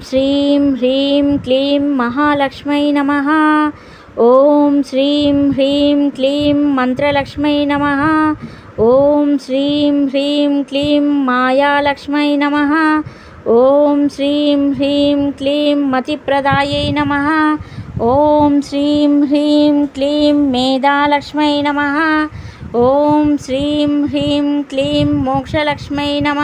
శ్రీం హ్రీం క్లీం మహాలక్ష్మై నమ. ఓం శ్రీం హ్రీం క్లీం మంత్రలక్ష్మై నమ. ఓం శ్రీం హ్రీం క్లీం మాయాలక్ష్మై నమ. ఓం శ్రీం హ్రీం క్లీం మతిప్రదాయై నమ. ఓం శ్రీం హ్రీం క్లీం మేధాలక్ష్మై నమ. ఓం శ్రీం హ్రీం క్లీం మోక్షలక్ష్మై నమ.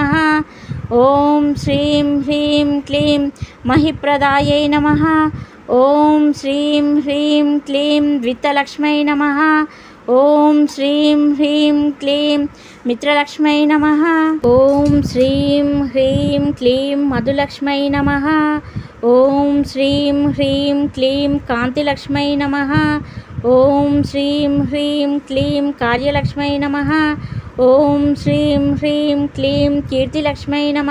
ఓం శ్రీం హ్రీం క్లీం మహిప్రదాయై నమ. ఓం శ్రీం హ్రీం క్లీం ద్వితలక్ష్మై నమ. ఓం శ్రీం హ్రీం క్లీం మిత్రలక్ష్మై నమ. ఓం శ్రీం హ్రీం క్లీం మధులక్ష్మై నమ. ఓం శ్రీం హ్రీం క్లీం కాంతిలక్ష్మై నమ. ఓం శ్రీం హ్రీం క్లీం కార్యలక్ష్మై నమ. ఓం శ్రీం హ్రీం క్లీం కీర్తిలక్ష్మై నమ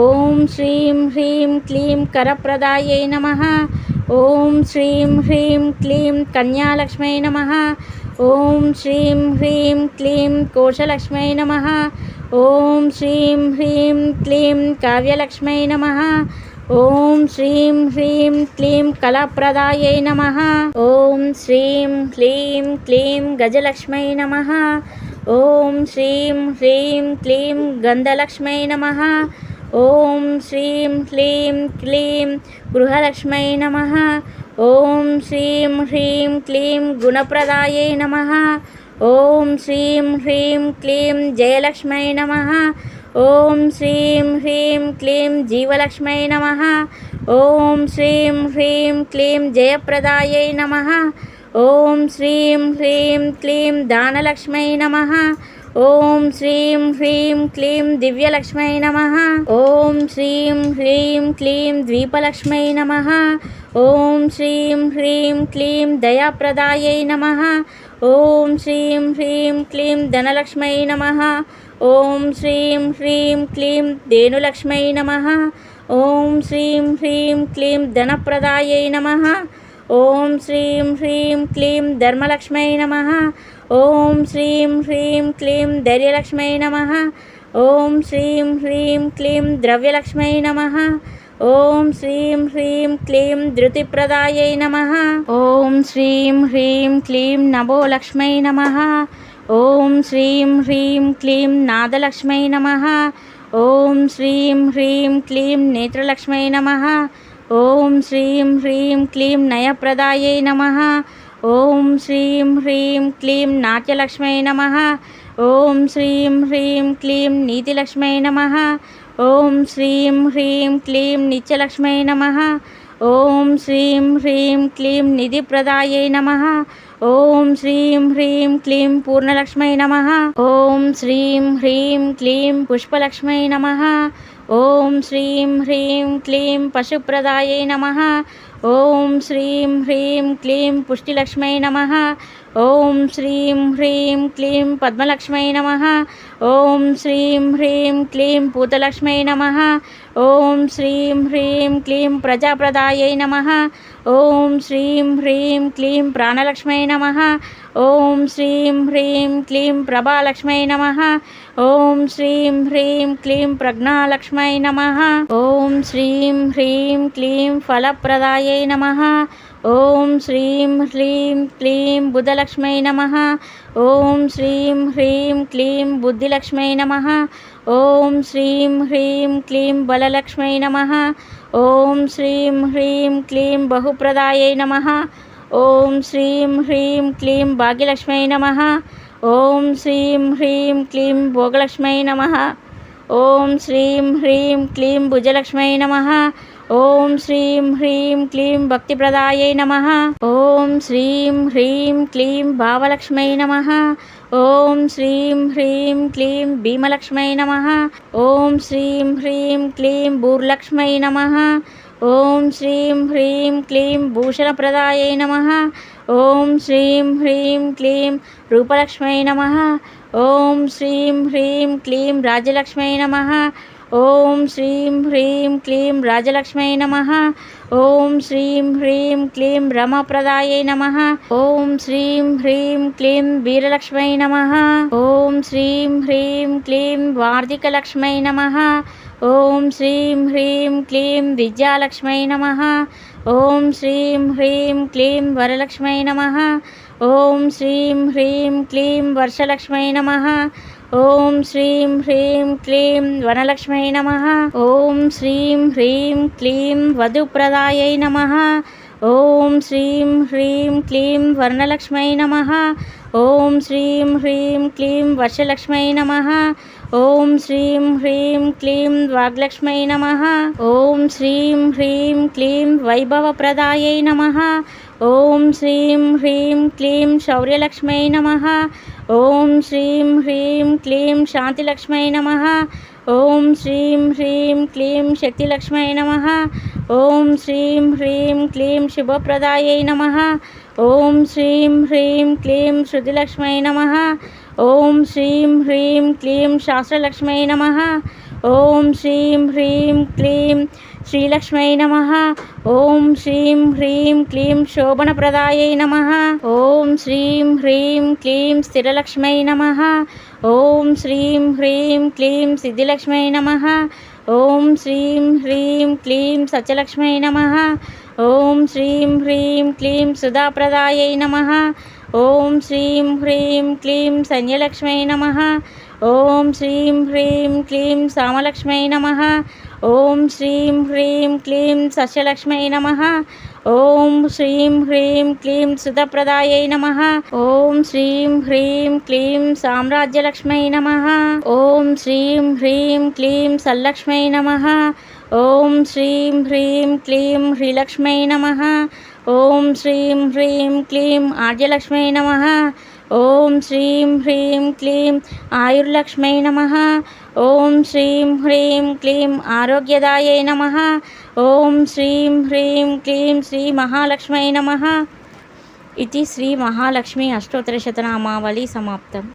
ఓం శ్రీం హ్రీం క్లీం కరప్రదాయై నమ ఓం శ్రీం హ్రీం క్లీం కన్యాలక్ష్మై నమ ఓం శ్రీం హ్రీం క్లీం కోశలక్ష్మై నమ ఓం శ్రీం హ్రీం క్లీం కావ్యలక్ష్మై నమ ఓం శ్రీం హ్రీం క్లీం కళాప్రదాయై నమ ఓం శ్రీం హ్రీం క్లీం గజలక్ష్మై నమ ఓం శ్రీం హ్రీం క్లీం గంధలక్ష్మై నమ. ఓం శ్రీం హ్రీం క్లీం గృహలక్ష్మై నమ. ఓం శ్రీం హ్రీం క్లీం గుణప్రదాయై నమ. ఓం శ్రీం హ్రీం క్లీం జయలక్ష్మై నమ. ఓం శ్రీం హ్రీం క్లీం జీవలక్ష్మై నమ. ఓం శ్రీం హ్రీం క్లీం జయప్రదాయై నమ. ఓం శ్రీం హ్రీం క్లీం దానలక్ష్మై నమ. ఓం శ్రీం హ్రీం క్లీం దివ్యలక్ష్మై నమ. ఓం శ్రీం హ్రీం క్లీం ద్వీపలక్ష్మై నమ. ఓం శ్రీం హ్రీం క్లీం దయాప్రదాయై నమ. ఓం శ్రీం హ్రీం క్లీం ధనలక్ష్మై నమ. ఓం శ్రీం హ్రీం క్లీం ధేనులక్ష్మై నమ. ఓం శ్రీం హ్రీం క్లీం ధనప్రదాయై నమ. ఓం శ్రీం హ్రీం క్లీం ధర్మలక్ష్మై నమ. ఓం శ్రీం హ్రీం క్లీం ధైర్యలక్ష్మై నమ. ఓం శ్రీం హ్రీం క్లీం ద్రవ్యలక్ష్మై నమ. ఓం శ్రీం హ్రీం క్లీం ధృతిప్రదాయై నమ. ఓం శ్రీం హ్రీం క్లీం నభో లక్ష్మై నమ. ఓం శ్రీం హ్రీం క్లీం నాదలక్ష్మై నమ. ఓం శ్రీం హ్రీం క్లీం నేత్రలక్ష్మై నమ. ఓం శ్రీం హ్రీం క్లీం నయప్రదాయై నమ. ఓం శ్రీం హ్రీం క్లీం నాట్యలక్ష్మై నమ. ఓం శ్రీం హ్రీం క్లీం నీతిలక్ష్మై నమ. ఓం శ్రీం హ్రీం క్లీం నిత్యలక్ష్మై నమ. ఓం శ్రీం హ్రీం క్లీం నిధిప్రదాయై నమ. ఓం శ్రీం హ్రీం క్లీం పూర్ణలక్ష్మై నమ. ఓం శ్రీం హ్రీం క్లీం పుష్పలక్ష్మై నమ. ఓం శ్రీం హ్రీం క్లీం పశుప్రదాయై నమ. ఓం శ్రీం హ్రీం క్లీం పుష్టిలక్ష్మై నమ. ఓం శ్రీం హ్రీం క్లీం పద్మలక్ష్మై నమ. ఓం శ్రీం హ్రీం క్లీం పూతలక్ష్మై నమ. ఓం శ్రీం హ్రీం క్లీం ప్రజాప్రదాయై నమ. ఓం శ్రీం హ్రీం క్లీం ప్రాణలక్ష్మై నమ. ఓం శ్రీం హ్రీం క్లీం ప్రభాలక్ష్మై నమ. ఓం శ్రీం హ్రీం క్లీం ప్రజ్ఞాలక్ష్మై నమ. ఓం శ్రీం హ్రీం క్లీం ఫలప్రదాయై నమ. ఓం శ్రీం హ్రీం క్లీం బుధల బుధలక్ష్మై నమ. ఓం శ్రీం హ్రీం క్లీం బుద్ధిలక్ష్మై నమ. ఓం శ్రీం హ్రీం క్లీం బలలక్ష్మై నమ. ఓం శ్రీం హ్రీం క్లీం బహుప్రదాయై నమ. ఓం శ్రీం హ్రీం క్లీం భాగ్యలక్ష్మై నమ. ఓం శ్రీం హ్రీం క్లీం భోగలక్ష్మై నమ. ఓం శ్రీం హ్రీం క్లీం భుజలక్ష్మై నమ. ఓం శ్రీం హ్రీం క్లీం భక్తిప్రదాయై నమ. ఓం శ్రీం హ్రీం క్లీం భావలక్ష్మై నమ. ఓం శ్రీం హ్రీం క్లీం భీమలక్ష్మై నమ. ఓం శ్రీం హ్రీం క్లీం భూర్లక్ష్మై నమ. ఓం శ్రీం హ్రీం క్లీం భూషణప్రదాయై నమ. ఓం శ్రీం హ్రీం క్లీం రూపలక్ష్మై నమ. ఓం శ్రీం హ్రీం క్లీం రాజలక్ష్మై నమ. ఓం శ్రీం హ్రీం క్లీం రాజలక్ష్మై నమ. ఓం శ్రీం హ్రీం క్లీం రమప్రదాయై నమ. ఓం శ్రీం హ్రీం క్లీం వీరలక్ష్మై నమ. ఓం శ్రీం హ్రీం క్లీం వార్ధికలక్ష్మై నమ. ఓం శ్రీం హ్రీం క్లీం విద్యాలక్ష్మై నమ. ఓం శ్రీం హ్రీం క్లీం వరలక్ష్మై నమ. ఓం శ్రీం హ్రీం క్లీం వర్షలక్ష్మై నమ. ఓం శ్రీం హ్రీం క్లీం వనలక్ష్మై నమ. ఓం శ్రీం హ్రీం క్లీం వధుప్రదాయై నమ. ఓం శ్రీం హ్రీం క్లీం వర్ణలక్ష్మై నమ. ఓం శ్రీం హ్రీం క్లీం వర్షలక్ష్మై నమ. ఓం శ్రీం హ్రీం క్లీం వాగ్లక్ష్మై నమ. ఓం శ్రీం హ్రీం క్లీం వైభవప్రదాయై నమ. ఓం శ్రీం హ్రీం క్లీం శౌర్యలక్ష్మై నమ. ఓం శ్రీం హ్రీం క్లీం శాంతిలక్ష్మై నమ. ఓం శ్రీం హ్రీం క్లీం శక్తిలక్ష్మై నమ. ఓం శ్రీం హ్రీం క్లీం శుభప్రదాయై నమ. ఓం శ్రీం హ్రీం క్లీం శృతిలక్ష్మై నమ. ఓం శ్రీం హ్రీం క్లీం శాస్త్రలక్ష్మై నమ. ఓం శ్రీం హ్రీం క్లీం శ్రీలక్ష్మై నమ. ఓం శ్రీం హ్రీం క్లీం శోభనప్రదాయై నమ. ఓం శ్రీం హ్రీం క్లీం స్థిరలక్ష్మై నమ. ఓం శ్రీం హ్రీం క్లీం సిద్ధిలక్ష్మై నమ. ఓం శ్రీం హ్రీం క్లీం సత్యలక్ష్మై నమ. ఓం శ్రీం హ్రీం క్లీం సుధాప్రదాయై నమ. ఓం శ్రీం హ్రీం క్లీం సంజయలక్ష్మై నమ. ఓం శ్రీం హ్రీం క్లీం సామలక్ష్మై నమ. ఓం శ్రీం హ్రీం క్లీం సస్యలక్ష్మై నమ. ఓం శ్రీం హ్రీం క్లీం సుధప్రదాయై నమ. ఓం శ్రీం హ్రీం క్లీం సామ్రాజ్యలక్ష్మై నమ. ఓం శ్రీం హ్రీం క్లీం సల్లక్ష్మై నమ. ఓం శ్రీం హ్రీం క్లీం హ్రీలక్ష్మై నమ. ఓం శ్రీం హ్రీం క్లీం ఆర్యలక్ష్మై నమ. ఓం శ్రీం హ్రీం క్లీం ఆయుర్లక్ష్మై నమ. ఓం శ్రీం హ్రీం క్లీం ఆరోగ్యదాయై నమ. ఓం శ్రీం హ్రీం క్లీం శ్రీ మహాలక్ష్మై నమ. ఇది శ్రీ మహాలక్ష్మి అష్టోత్తరశతనామావళి సమాప్తం.